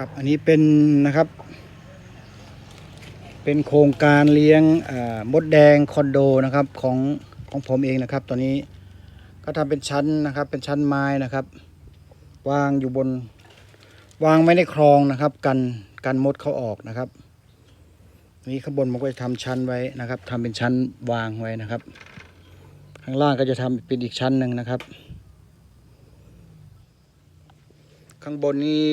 ครับ อันนี้เป็นนะครับ เป็นโครงการเลี้ยงมดแดงคอนโดนะครับของของผมเองนะครับ ตอนนี้ก็ทำเป็นชั้นนะครับ เป็นชั้นไม้นะครับ วางอยู่บนวางไว้ในคลองนะครับ กันกันมดเขาออกนะครับนนี้ข้างบนผมก็จะทำชั้นไว้นะครับทำเป็นชั้นวางไว้นะครับ ข้างล่างก็จะทำเป็นอีกชั้นหนึ่งนะครับ ข้างบนนี้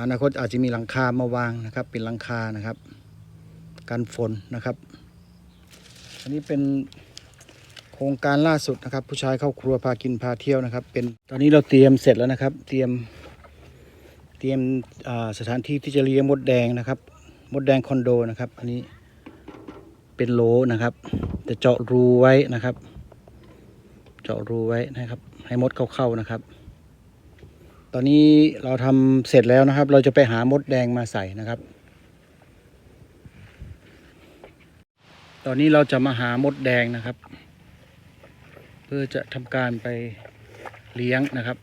อนาคตอาจจะมีหลังคามาวางนะครับ เป็นหลังคานะครับกันฝนนะครับ อันนี้เป็นโครงการล่าสุดนะครับ ผู้ชายเข้าครัวพากินพาเที่ยวนะครับ เป็นตอนนี้เราเตรียมเสร็จแล้วนะครับ เตรียมเตรียมสถานที่ที่จะเลี้ยงมดแดงนะครับ มดแดงคอนโดนะครับ อันนี้เป็นโลนะครับจะเจาะรูไว้นะครับ เจาะรูไว้นะครับ ให้มดเข้าเข้านะครับ ตอนนี้เราทำเสร็จแล้วนะครับ เราจะไปหามดแดงมาใส่นะครับ ตอนนี้เราจะมาหามดแดงนะครับ เพื่อจะทำการไปเลี้ยงนะครับ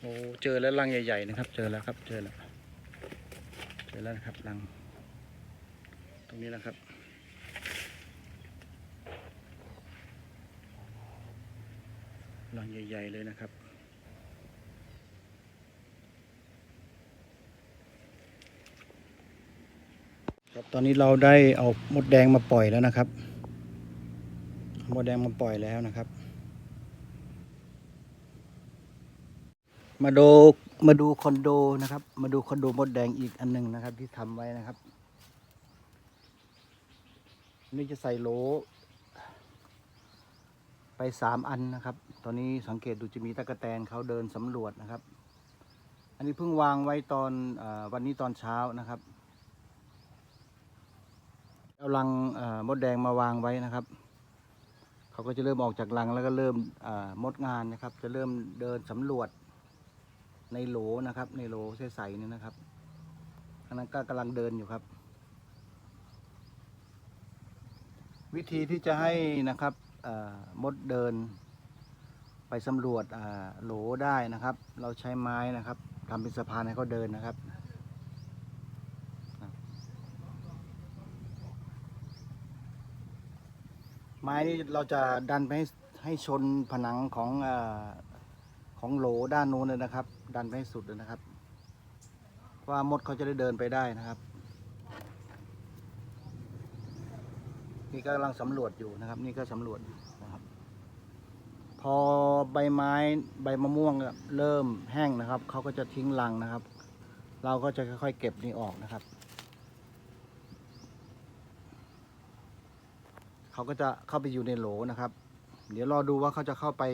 โอ้เจอแล้วรังใหญ่ ๆ นะครับ เจอแล้วครับ เจอแล้ว เจอแล้วนะครับรัง ตรงนี้นะครับ รังใหญ่ ๆ เลยนะครับ ครับตอนนี้เราได้เอามดแดงมาปล่อยแล้วนะครับมดแดงมาปล่อยแล้วนะครับ มาดูมาดูคอนโดนะครับ มาดูคอนโดมดแดงอีกอันหนึ่งนะครับ ที่ทำไว้นะครับ นี่จะใส่โหล ไปสามอันนะครับ ตอนนี้สังเกตดูจะมีตะกะแตนเขาเดินสำรวจนะครับ อันนี้เพิ่งวางไว้ตอนอวันนี้ตอนเช้านะครับเอารังมดแดงมาวางไว้นะครับ เขาก็จะเริ่มออกจากรังแล้วก็เริ่มมดงานนะครับ จะเริ่มเดินสำรวจในโหลนะครับ ในโหลใสๆนี่นะครับอันนั้นก็กำลังเดินอยู่ครับ วิธีที่จะให้นะครับ มดเดิน ไปสำรวจโหลได้นะครับ เราใช้ไม้นะครับทำเป็นสะพานให้เขาเดินนะครับไม้นี่เราจะดันไปให้ให้ชนผนังของอของโหลด้านโน้นเลยนะครับ ดันไปให้สุดเลยนะครับว่ามดเขาจะได้เดินไปได้นะครับ นี่ก็กำลังสำรวจอยู่นะครับ นี่ก็สำรวจนะครับ พอใบไม้ใบมะม่วงเริ่มแห้งนะครับเขาก็จะทิ้งรังนะครับ เราก็จะค่อยๆเก็บนี่ออกนะครับเขาก็จะเข้าไปอยู่ในโหลนะครับ เดี๋ยวรอดูว่าเขาจะเข้าไป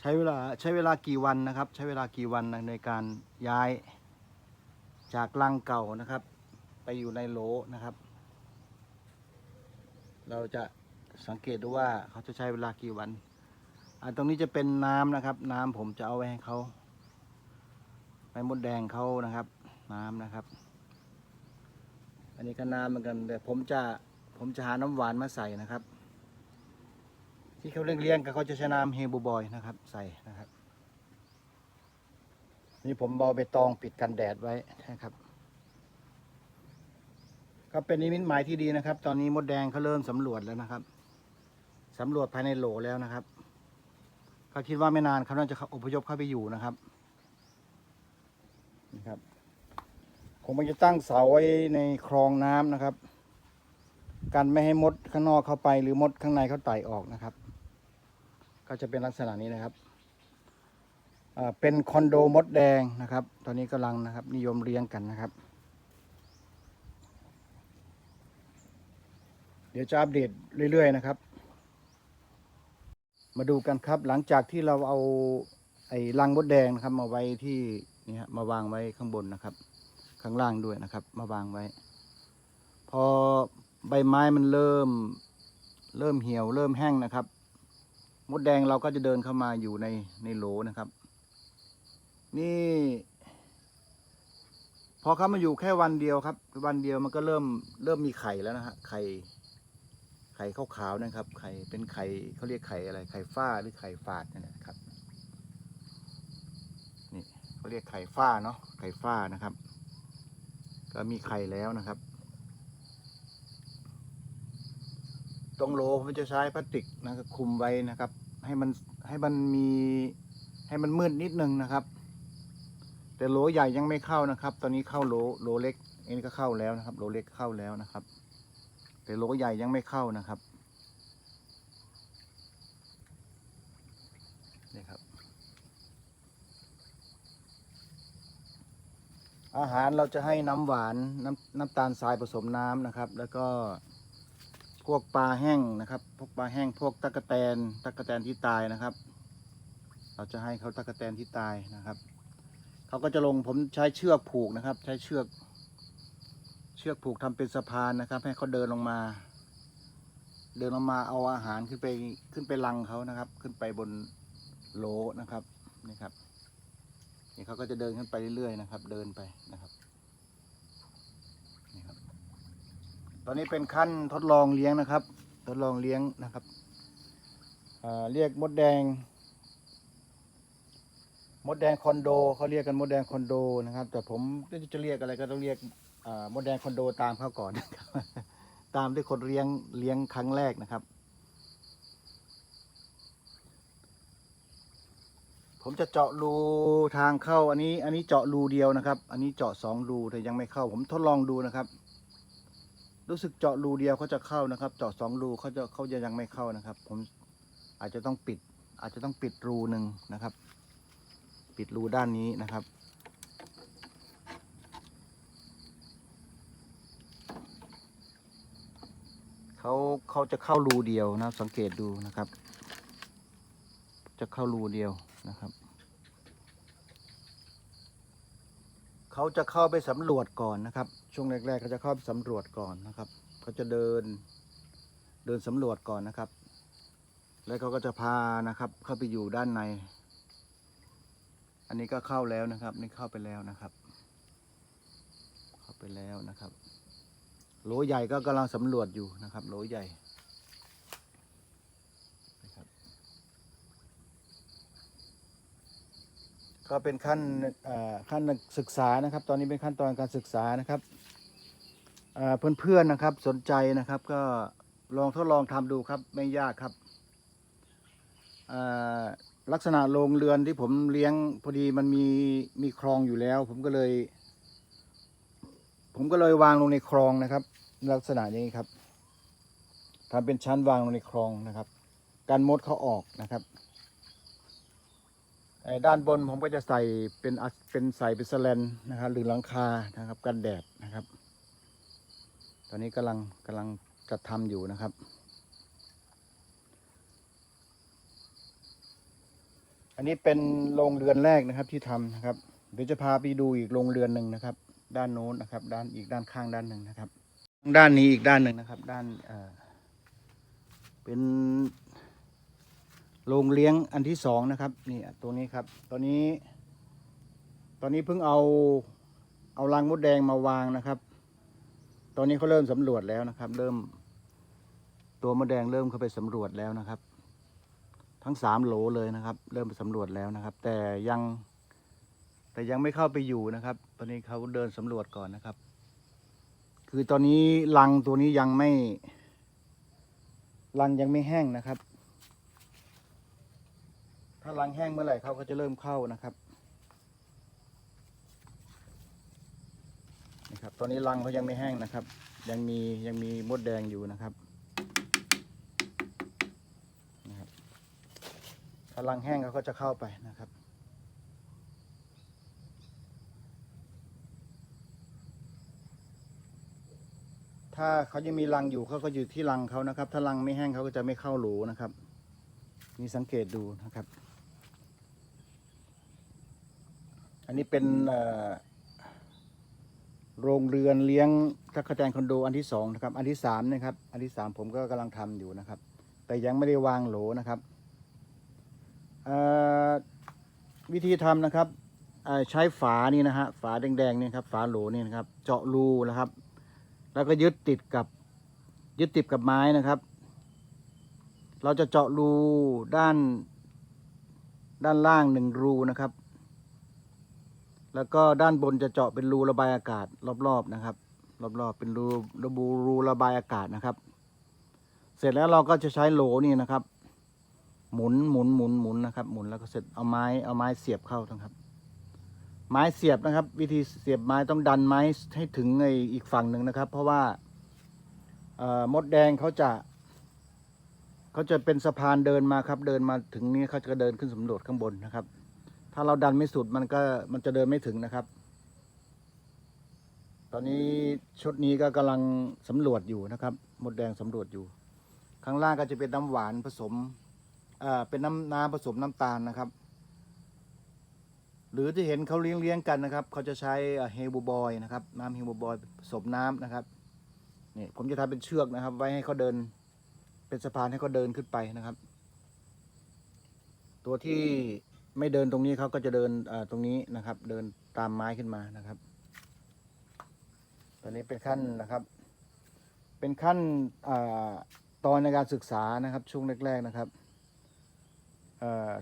ใช้เวลาใช้เวลากี่วันนะครับ ใช้เวลากี่วันในการย้ายจากรังเก่านะครับ ไปอยู่ในโหลนะครับ เราจะสังเกตดูว่าเขาจะใช้เวลากี่วันอ่าตรงนี้จะเป็นน้ำนะครับ น้ำผมจะเอาไว้ให้เขาไปมดแดงเขานะครับ น้ำนะครับ อันนี้ก็น้ำเหมือนกันแต่ผมจะผมจะหาน้ำหวานมาใส่นะครับ ที่เขาเลี้ยงเลี้ยงก็เขาจะใช้น้ำเฮบูบอยนะครับ ใส่นะครับ นี่ผมบอใบตองปิดกันแดดไว้นะครับ ก็เป็นนิมิตหมายที่ดีนะครับ ตอนนี้มดแดงเขาเริ่มสำรวจแล้วนะครับสำรวจภายในโหลแล้วนะครับเขาคิดว่าไม่นานเขาน่าจะอพยพเข้าไปอยู่นะครับนะครับผมจะตั้งเสาไว้ในคลองน้ำนะครับ กันไม่ให้มดข้างนอกเข้าไป หรือมดข้างในเขาไต่ออกนะครับ ก็จะเป็นลักษณะนี้นะครับเป็นคอนโดมดแดงนะครับ ตอนนี้กำลังนะครับ นิยมเลี้ยงกันนะครับ เดี๋ยวจะอัปเดตเรื่อย ๆ นะครับ มาดูกันครับ หลังจากที่เราเอาไอ้รังมดแดงนะครับมาไว้ที่นี่ฮะมาวางไว้ข้างบนนะครับ ข้างล่างด้วยนะครับ มาวางไว้ พอใบไม้มันเริ่ม เริ่มเหี่ยว เริ่มแห้งนะครับ มดแดงเราก็จะเดินเข้ามาอยู่ในในโหลนะครับ นี่ พอเขามาอยู่แค่วันเดียวครับ วันเดียวมันก็เริ่มเริ่มมีไข่แล้วนะฮะไข่ ข่ข่ขาวๆนะครับ ไข่เป็นไข่เขาเรียกไข่อะไร ไข่ฟ้าหรือไข่ฝาดนั่นแหละครับ นี่เขาเรียกไข่ฟ้าเนาะ ไข่ฟ้านะครับ ก็มีไข่แล้วนะครับ ตรงโลผมจะใช้พลาสติกนะครับคุมไว้นะครับ ให้มันให้มันมีให้มันมืดนิดนึงนะครับ แต่โลใหญ่ยังไม่เข้านะครับ ตอนนี้เข้าโลโลเล็กอันนี้ก็เข้าแล้วนะครับ โลเล็กเข้าแล้วนะครับ แต่โลใหญ่ยังไม่เข้านะครับนี่ครับ อาหารเราจะให้น้ำหวานน้ำน้ำตาลทรายผสมน้ำนะครับ แล้วก็พวกปลาแห้งนะครับ พวกปลาแห้งพวกตะกแตนตะกแตนที่ตายนะครับ เราจะให้เขาตะกแตนที่ตายนะครับ เขาก็จะลงผมใช้เชือกผูกนะครับ ใช้เชือก ชือกผูกทำเป็นสะพานนะครับ ให้เขาเดินลงมา เดินลงมาเอาอาหารขึ้นไปขึ้นไปลังเขานะครับ ขึ้นไปบนโหลนะครับนี่ครับนี่เขาก็จะเดินขึ้นไปเรื่อยๆนะครับ เดินไปนะครับนี่ครับ ตอนนี้เป็นขั้นทดลองเลี้ยงนะครับ ทดลองเลี้ยงนะครับอ่าเรียกมดแดง มดแดงคอนโดเขาเรียกกันมดแดงคอนโดนะครับ แต่ผมจะเรียกอะไรก็ต้องเรียก มดแดงคอนโดตามเขาก่อนนะครับ ตามที่คนเลี้ยงเลี้ยงครั้งแรกนะครับ ผมจะเจาะรูทางเข้าอันนี้ อันนี้เจาะรูเดียวนะครับ อันนี้เจาะสองรูแต่ยังไม่เข้า ผมทดลองดูนะครับ รู้สึกเจาะรูเดียวเขาจะเข้านะครับ เจาะสองรูเขาจะเขาจะยังไม่เข้านะครับ ผมอาจจะต้องปิด อาจจะต้องปิดรูหนึ่งนะครับ ปิดรูด้านนี้นะครับ เขาเขาจะเข้ารูเดียวนะสังเกตดูนะครับ จะเข้ารูเดียวนะครับเขาจะเข้าไปสำรวจก่อนนะครับ ช่วงแรกๆเขาจะเข้าไปสำรวจก่อนนะครับเขาจะเดินเดินสำรวจก่อนนะครับ แล้วเขาก็จะพานะครับ เข้าไปอยู่ด้านใน อันนี้ก็เข้าแล้วนะครับ นี่เข้าไปแล้วนะครับ เข้าไปแล้วนะครับ โหลใหญ่ก็กำลังสำรวจอยู่นะครับโหลใหญ่ก็เป็นขั้นขั้นศึกษานะครับ ตอนนี้เป็นขั้นตอนการศึกษานะครับเพื่อนๆนะครับสนใจนะครับ ก็ลองทดลองทำดูครับไม่ยากครับลักษณะโรงเรือนที่ผมเลี้ยงพอดีมันมีมีคลองอยู่แล้ว ผมก็เลย ผมก็เลยวางลงในคลองนะครับ ลักษณะอย่างนี้ครับทำเป็นชั้นวางลงในคลองนะครับการมดเขาออกนะครับด้านบนผมก็จะใส่เป็นเป็นใส่เป็นสแลนนะครับ หรือหลังคานะครับ กันแดดนะครับ ตอนนี้กำลังกำลังจัดทำอยู่นะครับ อันนี้เป็นโรงเรือนแรกนะครับที่ทำนะครับ เดี๋ยวจะพาไปดูอีกโรงเรือนหนึ่งนะครับ ด้านโน้นนะครับ ด้านอีกด้านข้างด้านหนึ่งนะครับ ด้านนี้อีกด้านหนึ่งนะครับ ด้านเเป็นโรงเลี้ยงอันที่สองนะครับ นี่ตัวนี้ครับ ตอนนี้ ตอนนี้เพิ่งเอาเอารังมดแดงมาวางนะครับ ตอนนี้เขาเริ่มสำรวจแล้วนะครับ เริ่ม ตัวมดแดงเริ่มเข้าไปสำรวจแล้วนะครับ ทั้งสามโหลเลยนะครับ เริ่มไปสำรวจแล้วนะครับ แต่ยัง แต่ยังไม่เข้าไปอยู่นะครับ ตอนนี้เขาเดินสำรวจก่อนนะครับ คือตอนนี้รังตัวนี้ยังไม่รังยังไม่แห้งนะครับ ถ้ารังแห้งเมื่อไหร่เขาก็จะเริ่มเข้านะครับนะครับ ตอนนี้รังเขายังไม่แห้งนะครับ ยังมียังมีมดแดงอยู่นะครับนะครับ ถ้ารังแห้งเขาก็จะเข้าไปนะครับ ถ้าเขายังมีรังอยู่เขาก็อยู่ที่รังเขานะครับ ถ้ารังไม่แห้งเขาก็จะไม่เข้าหลูนะครับ นี่สังเกตดูนะครับ อันนี้เป็นโรงเรือนเลี้ยงทักแตนคอนโดอันที่สองนะครับ อันที่สามนะครับ อันที่สามผมก็กำลังทำอยู่นะครับ แต่ยังไม่ได้วางโหลนะครับวิธีทำนะครับใช้ฝานี่นะฮะฝาแดงๆนี่ครับ ฝาโหลนี่นะครับ เจาะรูนะครับ แล้วก็ยึดติดกับยึดติดกับไม้นะครับ เราจะเจาะรูด้าน ด้านล่างหนึ่งรูนะครับ แล้วก็ด้านบนจะเจาะเป็นรูระบายอากาศ รอบๆนะครับ รอบๆเป็นรูระบูรูระบายอากาศนะครับ เสร็จแล้วเราก็จะใช้โหลนี่นะครับ หมุนหมุนหมุนหมุนนะครับ หมุนแล้วก็เสร็จเอาไม้เอาไม้เสียบเข้านะครับ ไม้เสียบนะครับ วิธีเสียบไม้ต้องดันไม้ให้ถึงไออีกฝั่งหนึ่งนะครับ เพราะว่ามดแดงเขาจะเขาจะเป็นสะพานเดินมาครับ เดินมาถึงนี้เขาจะเดินขึ้นสำรวจข้างบนนะครับ ถ้าเราดันไม่สุดมันก็มันจะเดินไม่ถึงนะครับ ตอนนี้ชุดนี้ก็กำลังสำรวจอยู่นะครับ มดแดงสำรวจอยู่ ข้างล่างก็จะเป็นน้ำหวานผสมเป็นน้ำน้ำผสมน้ำตาลนะครับ หรือที่เห็นเขาเลี้ยงเลี้ยงกันนะครับเขาจะใช้เฮบูบอยนะครับน้ำเฮบูบอยผสมน้ำนะครับนี่ผมจะทำเป็นเชือกนะครับ ไว้ให้เขาเดิน เป็นสะพานให้เขาเดินขึ้นไปนะครับ ตัวที่ไม่เดินตรงนี้เขาก็จะเดินตรงนี้นะครับ เดินตามไม้ขึ้นมานะครับ ตอนนี้เป็นขั้นนะครับ เป็นขั้นอตอนในการศึกษานะครับช่วงแรก ๆนะครับ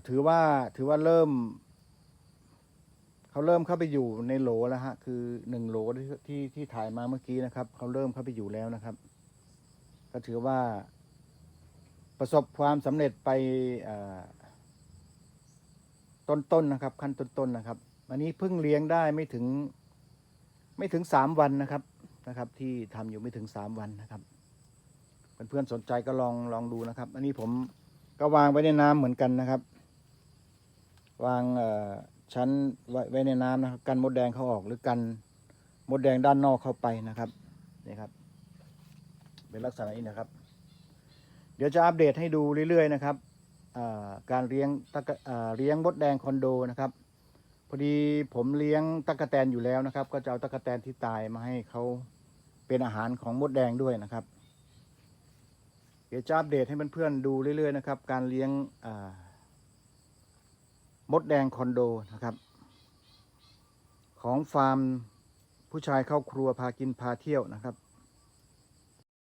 ถือว่าถือว่าเริ่ม เขาเริ่มเข้าไปอยู่ในโหลแล้วฮะ คือหนึ่งโหลที่ที่ที่ถ่ายมาเมื่อกี้นะครับ เขาเริ่มเข้าไปอยู่แล้วนะครับ ก็ถือว่าประสบความสำเร็จไปต้นๆนนะครับ ขั้นต้นๆนะครับ อันนี้เพิ่งเลี้ยงได้ไม่ถึง ไม่ถึงสามวันนะครับนะครับ ที่ทำอยู่ไม่ถึงสามวันนะครับเพื่อนๆสนใจก็ลองลองดูนะครับ อันนี้ผมก็วางไว้ในน้ำเหมือนกันนะครับ วางเอ่อ ชั้นไว้ไวในน้ำนะครับ กันมดแดงเข้าออกหรือกันมดแดงด้านนอกเข้าไปนะครับนี่ครับ เป็นลักษณะนี้นะครับ เดี๋ยวจะอัปเดตให้ดูเรื่อยๆนะครับการเลี้ยงตะเลี้ยงมดแดงคอนโดนะครับพอดีผมเลี้ยงตะกะแตนอยู่แล้วนะครับ ก็จะเอาตะกะแตนที่ตายมาให้เขาเป็นอาหารของมดแดงด้วยนะครับ เดี๋ยวจะอัปเดตให้เพื่อนๆดูเรื่อยๆนะครับ การเลี้ยงอ่า มดแดงคอนโดนะครับ ของฟาร์มผู้ชายเข้าครัวพากินพาเที่ยวนะครับ